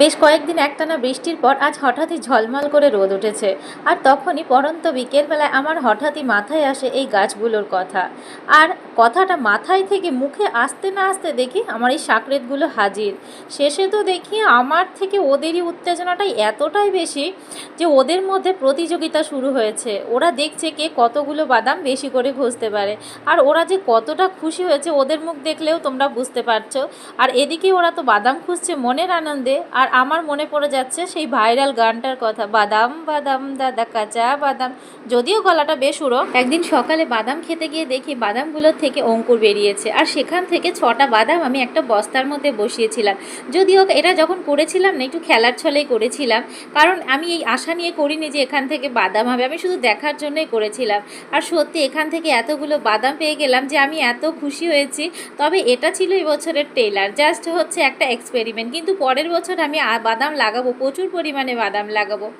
বেশ কয়েকদিন একটানা বৃষ্টির পর আজ হঠাৎই ঝলমল করে রোদ উঠেছে। আর তখনই পরন্ত বিকেলবেলায় আমার হঠাৎই মাথায় আসে এই গাছগুলোর কথা। আর কথাটা মাথায় থেকে মুখে আসতে না আসতে দেখি আমার এই সাকরেতগুলো হাজির। শেষে তো দেখি আমার থেকে ওদেরই উত্তেজনাটাই এতটাই বেশি যে ওদের মধ্যে প্রতিযোগিতা শুরু হয়েছে। ওরা দেখছে কে কতগুলো বাদাম বেশি করে ঘষতে পারে। আর ওরা যে কতটা খুশি হয়েছে ওদের মুখ দেখলেও তোমরা বুঝতে পারছ। আর এদিকে ওরা তো বাদাম খুঁজছে মনের আনন্দে। আর আমার মনে পড়ে যাচ্ছে সেই ভাইরাল গানটার কথা, বাদাম বাদাম দাদা কাঁচা বাদাম। যদিও গলাটা উড়ো একদিন সকালে বাদাম খেতে গিয়ে দেখি বাদামগুলোর থেকে অঙ্কুর বেরিয়েছে। আর সেখান থেকে ছটা বাদাম আমি একটা বস্তার মধ্যে বসিয়েছিলাম। যদিও এটা যখন করেছিলাম না, একটু খেলার ছলেই করেছিলাম। কারণ আমি এই আশা নিয়ে করিনি যে এখান থেকে বাদাম হবে, আমি শুধু দেখার জন্যই করেছিলাম। আর সত্যি এখান থেকে এতগুলো বাদাম পেয়ে গেলাম যে আমি এত খুশি হয়েছি। তবে এটা ছিল এই বছরের টেলার জাস্ট হচ্ছে একটা এক্সপেরিমেন্ট কিন্তু পরের বছর আমি আ- বাদাম লাগাবো প্রচুর পরিমাণে বাদাম লাগাবো।